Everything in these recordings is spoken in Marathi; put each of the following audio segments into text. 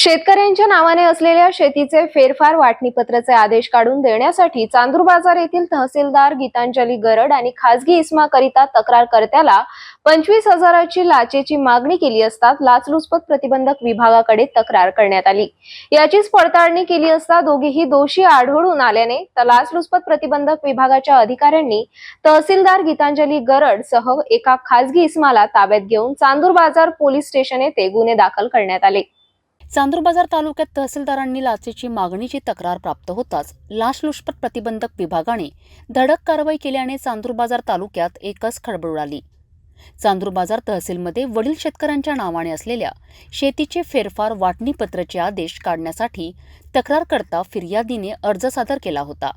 शेतकऱ्यांच्या नावाने असलेल्या शेतीचे फेरफार वाटणीपत्राचे आदेश काढून देण्यासाठी चांदूर बाजार येथील तहसीलदार गीतांजली गरड आणि खासगी इस्माकरिता तक्रारकर्त्याला पंचवीस हजाराची लाचेची मागणी केली असता लाचलुचपत प्रतिबंधक विभागाकडे तक्रार करण्यात आली. याचीच पडताळणी केली असता दोघेही दोषी आढळून आल्याने तर लाचलुचपत प्रतिबंधक विभागाच्या अधिकाऱ्यांनी तहसीलदार गीतांजली गरड सह एका खासगी इस्माला ताब्यात घेऊन चांदूर बाजार पोलीस स्टेशन येथे गुन्हे दाखल करण्यात आले. चांदूर बाजार तालुक्यात तहसीलदारांनी लाचेची मागणीची तक्रार प्राप्त होताच लाचलुचपत प्रतिबंधक विभागाने धडक कारवाई केल्याने चांदूर बाजार तालुक्यात एकच खळबळ उडाली. चांदूर बाजार तहसीलमध्ये वडील शेतकऱ्यांच्या नावाने असलेल्या शेतीचे फेरफार वाटणीपत्राचे आदेश काढण्यासाठी तक्रारकर्ता फिर्यादीने अर्ज सादर केला होता.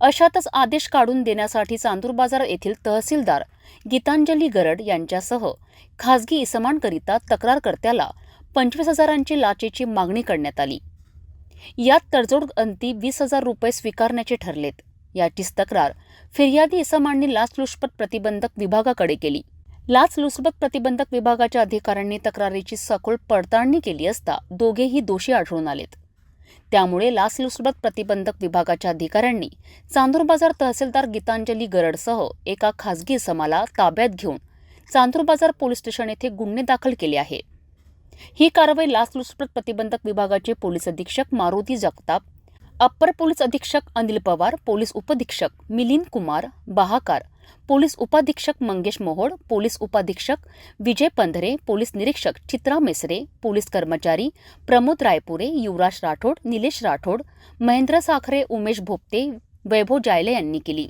अशातच आदेश काढून देण्यासाठी चांदूर बाजार येथील तहसीलदार गीतांजली गरड यांच्यासह खासगी इसमांकरिता तक्रारकर्त्याला पंचवीस हजारांची लाचेची मागणी करण्यात आली. यात तडजोड अंती वीस हजार रुपये स्वीकारण्याचे ठरलेत. याचीच तक्रार फिर्यादी इसमांनी लाचलुचपत प्रतिबंधक विभागाकडे केली. लाचलुचपत प्रतिबंधक विभागाच्या अधिकाऱ्यांनी तक्रारीची सखोल पडताळणी केली असता दोघेही दोषी आढळून आलेत. त्यामुळे लाचलुचपत प्रतिबंधक विभागाच्या अधिकाऱ्यांनी चांदूर बाजार तहसीलदार गीतांजली गरडसह एका खासगी इसमाला ताब्यात घेऊन चांदूर बाजार पोलीस स्टेशन येथे गुन्हे दाखल केले आहे ही कारवाई लाचलुचपत प्रतिबंधक विभागाचे पोलीस अधीक्षक मारुती जगताप अप्पर पोलीस अधीक्षक अनिल पवार पोलीस उपअधीक्षक मिलिंद कुमार बहाकार पोलीस उपाधीक्षक मंगेश मोहोड पोलीस उपाधीक्षक विजय पंधरे पोलीस निरीक्षक चित्रा मेसरे पोलीस कर्मचारी प्रमोद रायपुरे युवराज राठोड निलेश राठोड महेंद्र साखरे उमेश भोपते वैभव जायले यांनी केली.